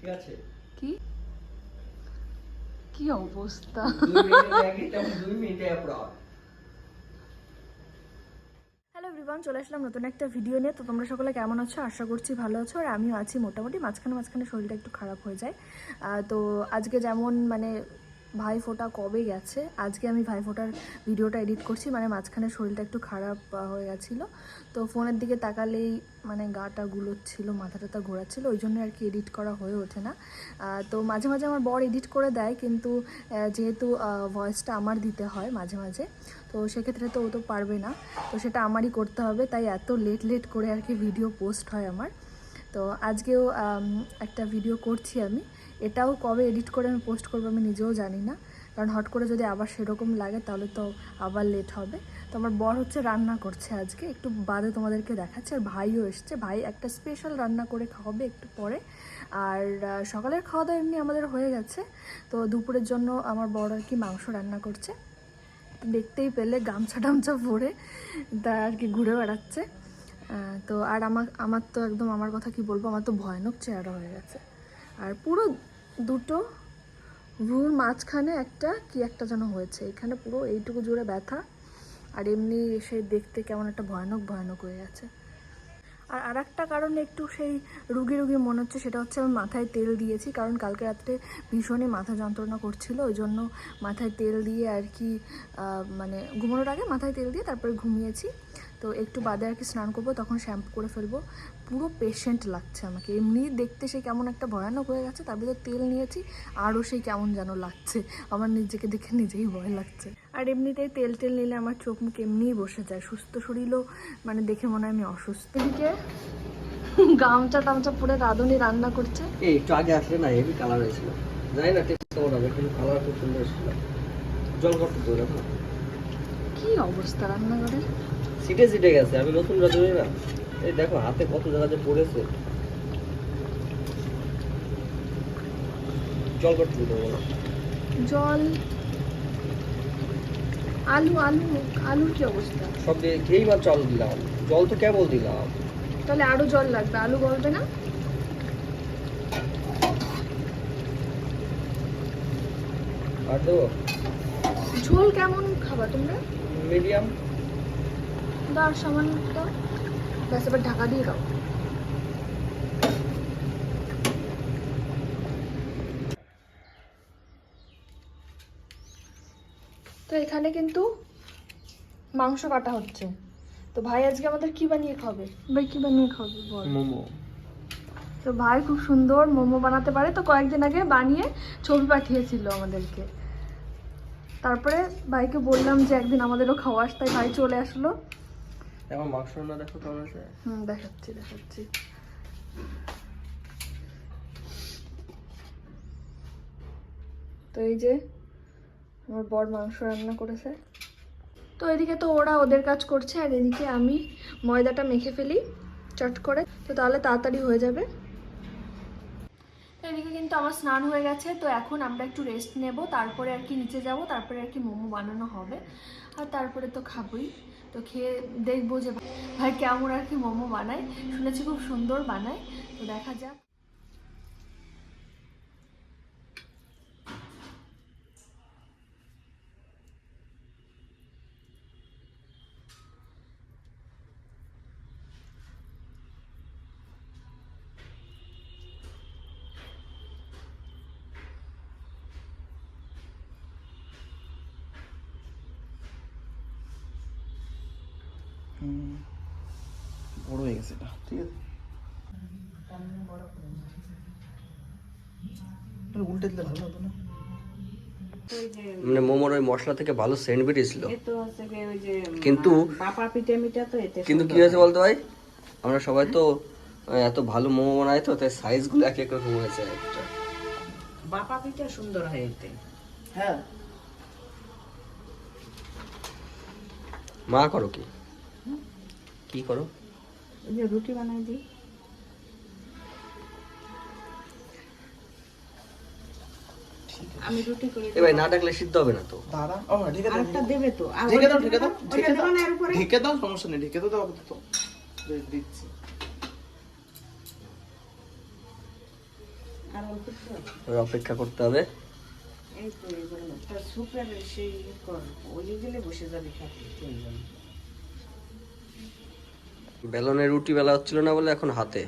ঠিক আছে? কি? কি অবস্থা? হ্যালো এভরিওয়ান চলে আসলাম নতুন একটা ভিডিও নিয়ে। তো তোমরা সকলে কেমন আছো? আশা করছি ভালো আছো। আর আমিও আছি মোটামুটি। মাঝখানে মাঝখানে শরীরটা একটু খারাপ হয়ে যায়। তো আজকে যেমন মানে ভাই ফোটা কবে গেছে? আজকে আমি ভাই ফোটার ভিডিওটা এডিট করছি মানে মাঝখানে শরীরটা একটু খারাপ হয়ে গেছিল। তো ফোনের দিকে তাকালেই মানে গাটা গুলোচ্ছিল মাথা টাথা ঘোরাচ্ছিল, ওই জন্য আর কি এডিট করা হয়ে ওঠে না। তো মাঝে মাঝে আমার বর এডিট করে দেয়, কিন্তু যেহেতু ভয়েসটা আমার দিতে হয় মাঝে মাঝে, তো সেক্ষেত্রে তো ও তো পারবে না। তো সেটা আমারই করতে হবে, তাই এত লেট লেট করে আর কি ভিডিও পোস্ট হয় আমার। তো আজকেও একটা ভিডিও করছি আমি। এটাও কবে এডিট করে আমি পোস্ট করব আমি নিজেও জানি না। কারণ হট করে যদি আবার সেরকম লাগে তাহলে তো আবার লেট হবে। তো আমার বর হচ্ছে রান্না করছে আজকে, একটু বাদে তোমাদেরকে দেখাচ্ছে। আর ভাইও এসছে। ভাই একটা স্পেশাল রান্না করে খাওয়াবে একটু পরে। আর সকালের খাওয়া দাওয়া এমনি আমাদের হয়ে গেছে। তো দুপুরের জন্য আমার বড় আর কি মাংস রান্না করছে। দেখতেই পেলে গামছা টামছা পরে তা আর কি ঘুরে বেড়াচ্ছে। তো আর আমার আমার তো একদম, আমার কথা কি বলব? আমার তো ভয়ানক চেহারা হয়ে গেছে। আর পুরো দুটো ভ্রুর মাঝখানে একটা কি একটা যেন হয়েছে। এখানে পুরো এইটুকু জুড়ে ব্যথা আর এমনি সে দেখতে কেমন একটা ভয়ানক ভয়ানক হয়ে গেছে। আর আর একটা কারণে একটু সেই রুগী রুগী মনে হচ্ছে সেটা হচ্ছে আমি মাথায় তেল দিয়েছি, কারণ কালকে রাত্রে ভীষণই মাথা যন্ত্রণা করছিল, ওই জন্য মাথায় তেল দিয়ে আর কি মানে ঘুমানোর আগে মাথায় তেল দিয়ে তারপরে ঘুমিয়েছি। তো একটু বাদে আর কি স্নান করব তখন শ্যাম্পু করে ফেলব। পুরো পেশেন্ট লাগছে আমাকে। এমনি দেখতে সে কেমন একটা ভয়ানক হয়ে গেছে তার ভিতরে তেল নিয়েছি আরও সেই কেমন যেন লাগছে। আমার নিজেকে দেখে নিজেই ভয় লাগছে। আর এমনিতেই তেল টেল নিলে আমার চোখ মুখ এমনিই বসে যায়। সুস্থ শরীরও মানে দেখে মনে হয় আমি অসুস্থ। এদিকে গামছা টামছা পরে রাঁধুনি রান্না করছে। এই একটু আগে আসলে না হেভি কালার হয়েছিল। জানি না টেস্ট কেমন হবে? কিন্তু কালার খুব সুন্দর ছিল জল কি অবস্থা রান্নাঘরের সিটে সিটে গেছে আমি নতুন রাঁধুনি না। এই দেখো হাতে কত জায়গাতে পড়েছে। জল করতে দিতে বলো জল আলু আলু আলুর কি অবস্থা? সব দিয়ে খেয়েই মাত্র আলু দিলাম। জল তো কেবল দিলাম। তাহলে আরও জল লাগবে আলু গলবে না? আর দেবো? ঝোল কেমন খাবা তোমরা? মিডিয়াম। সামান্য ব্যাস এবার ঢাকা দিয়ে দাও। তো এখানে কিন্তু মাংস কাটা হচ্ছে। তো ভাই আজকে আমাদের কি বানিয়ে খাবে? ভাই কি বানিয়ে খাবে বল? মোমো। তো ভাই খুব সুন্দর মোমো বানাতে পারে। তো কয়েকদিন আগে বানিয়ে ছবি পাঠিয়েছিল আমাদেরকে। তারপরে ভাইকে বললাম যে একদিন আমাদেরও খাওয়াস তাই ভাই চলে আসলো। এখন মাংস রান্না দেখো কেমন আছে? হুম, দেখাচ্ছি দেখাচ্ছি। তো এই যে আমার বর মাংস রান্না করেছে। তো এদিকে তো ওরা ওদের কাজ করছে, আর এদিকে আমি ময়দাটা মেখে ফেলি, চট করে। তো তাহলে তাড়াতাড়ি হয়ে যাবে। এদিকে কিন্তু আমার স্নান হয়ে গেছে, তো এখন আমরা একটু রেস্ট নেব, তারপরে আর কি নিচে যাব, তারপরে আর কি মোমো বানানো হবে। আর তারপরে তো খাবোই। তো খেয়ে দেখব যে ভাই কেমন আর কি মোমো বানায়। শুনেছি খুব সুন্দর বানায়। তো দেখা যাক। বড় হয়ে গেছে এটা ঠিক আছে? উল্টে দিলে ভালো হতো না? মানে মোমোর ওই মশলা থেকে ভালো সেন্ট বেরিয়েছিল কিন্তু পাপা পিঠে মিঠা তো এতে কিন্তু কি হয়েছে বলতো ভাই? আমরা সবাই তো এত ভালো মোমো বানাই তো তাই সাইজগুলো এক এক রকম হয়েছে একটা। বাপা পিঠা সুন্দর হয় এতে। হ্যাঁ। মা করো কি? কি করো? যে রুটি বানাই দিই। আমি রুটি করে এ ভাই না ডাকলে সিদ্ধ হবে না তো। দাঁড়া ও ঢেকে দাও। আরেকটা দেবে তো। ঢেকে দাও ঢেকে দাও। ঢেকে দাও। না এর উপরে? ঢেকে দাও সমস্যা নেই ঢেকে দাও তো। দিচ্ছি। আর অল্প একটু অপেক্ষা করতে হবে। এই তো এগুলো তা সুপের সেই কর ওই গেলে বসে যাবে খাতে বেলনের রুটি বেলা হচ্ছিল না বলে এখন হাতে।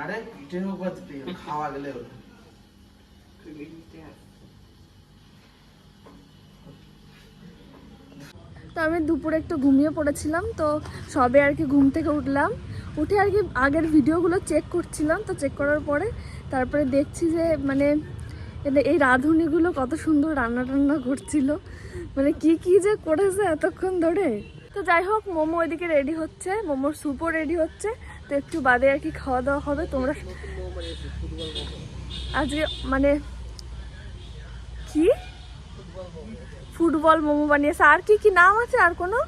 আরে পিঠে হোক বা খাওয়া গেলে তো আমি দুপুরে একটু ঘুমিয়ে পড়েছিলাম তো সবে আর কি ঘুম থেকে উঠলাম। উঠে আর কি আগের ভিডিওগুলো চেক করছিলাম তো চেক করার পরে তারপরে দেখছি যে মানে এই রাঁধুনিগুলো কত সুন্দর রান্না টান্না করছিল মানে কি কি যে করেছে এতক্ষণ ধরে। তো যাই হোক, মোমো ওইদিকে রেডি হচ্ছে, মোমোর স্যুপও রেডি হচ্ছে। তো একটু বাদে আর কি খাওয়া দাওয়া হবে, তোমরা আজকে মানে কি? ফুটবল মোমো বানিয়েছে। আর কি কি নাম আছে? আর কোনো?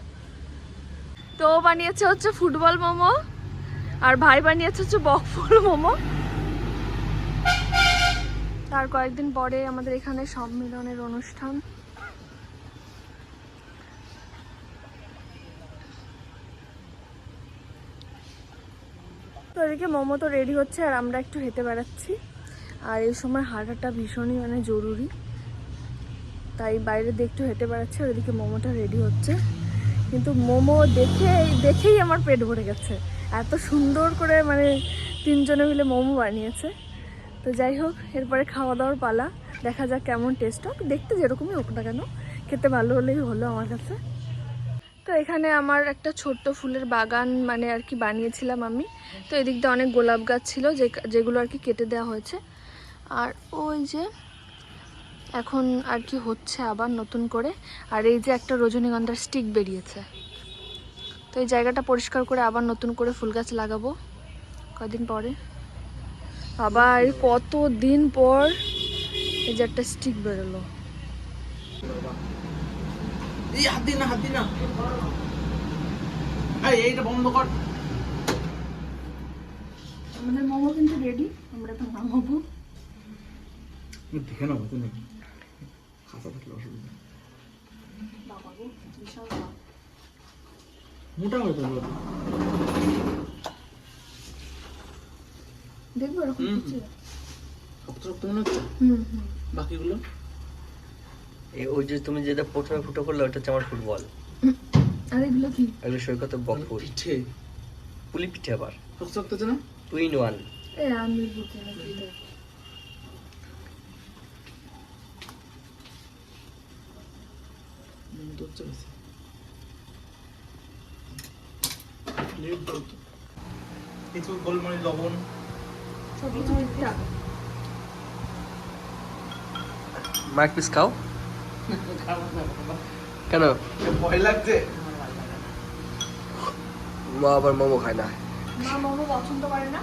তো বানিয়েছে হচ্ছে ফুটবল মোমো, আর ভাই বানিয়েছে হচ্ছে বকফুল মোমো। তার কয়েকদিন পরে আমাদের এখানে সম্মেলনের অনুষ্ঠান। তো এদিকে মোমো তো রেডি হচ্ছে আর আমরা একটু হেঁটে বেড়াচ্ছি। আর এই সময় হাঁটাটা ভীষণই মানে জরুরি। তাই বাইরে দিয়ে একটু হেঁটে বেড়াচ্ছে আর ওইদিকে মোমোটা রেডি হচ্ছে। কিন্তু মোমো দেখে দেখেই আমার পেট ভরে গেছে। এত সুন্দর করে মানে তিনজনে মিলে মোমো বানিয়েছে। তো যাই হোক, এরপরে খাওয়া দাওয়ার পালা। দেখা যাক কেমন টেস্ট হোক দেখতে যেরকমই হোক না কেন, খেতে ভালো হলেই হলো আমার কাছে। তো এখানে আমার একটা ছোট্ট ফুলের বাগান মানে আর কি বানিয়েছিলাম আমি। তো এদিক দিয়ে অনেক গোলাপ গাছ ছিল, যে যেগুলো আর কি কেটে দেওয়া হয়েছে। আর ওই যে এখন আর কি হচ্ছে আবার নতুন করে। আর এই যে একটা রজনীগন্ধার স্টিক বেরিয়েছে। তো এই জায়গাটা পরিষ্কার করে আবার নতুন করে ফুল গাছ লাগাবো কদিন পরে। আবার কত দিন পর এই যে একটা স্টিক বেরোলো। এই হাত দিন না হাত দিন না। এই বন্ধ কর। আমাদের মোমো কিন্তু রেডি আমরা তো নামাবো দেখে নেব তুমি খাতা থাকলে অসুবিধা। মোটা হয়ে যাবে। দেখব এরকম। কিছু? শক্ত শক্ত মনে হচ্ছে? হুম হুম। বাকিগুলো? এই ওই যে তুমি যেটা প্রথমে ফুটো করলে ওটা হচ্ছে আমার ফুটবল। আর এগুলো কি? এগুলো সৈকত বকফুল পিঠে? পুলি পিঠে আবার। শক্ত শক্ত আছে না? Two in one. এ আমি বুঝতে পারছি হচ্ছে কিছু গোলমরিচ লবণ। ঠিকঠাক মার্ক পিস খাও? কেন? ভয় লাগছে। মা আবার মোমো খায় না। মা মোমো পছন্দ করে না?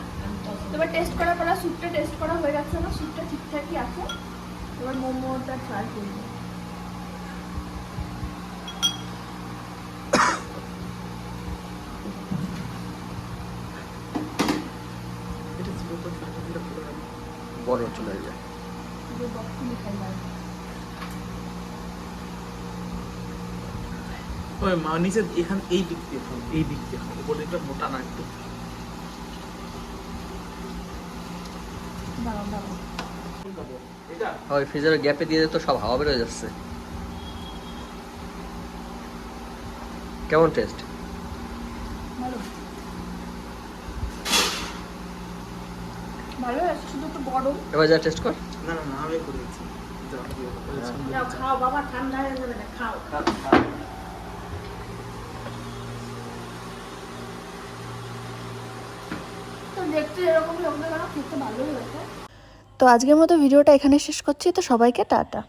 এবার টেস্ট করার পর স্যুপটা টেস্ট করা হয়ে গেছে না স্যুপটা ঠিকঠাকই আছে। এবার মোমোটা ট্রাই করব এটা ছিল তো এটা পুরো বড় চলে যায় ওই মা নিচে এখান এই দিক দিয়ে খাও এই দিক দিয়ে খাও উপর দিকটা মোটা না একটু। এটা ওই ফ্রিজারের গ্যাপে দিয়ে তো সব হাওয়া বেরোয় যাচ্ছে। কেমন টেস্ট? ভালো। ভালো আছে শুধু একটু গরম? এবার যা টেস্ট কর। না না না আমি করেছি যাও খাও বাবা ঠান্ডা হয়ে যাবে না খাও। তো দেখতে এরকমই হোক খেতে ভালোই হয়েছে তো আজকের মতো ভিডিওটা এখানে শেষ করছি তো সবাইকে টাটা।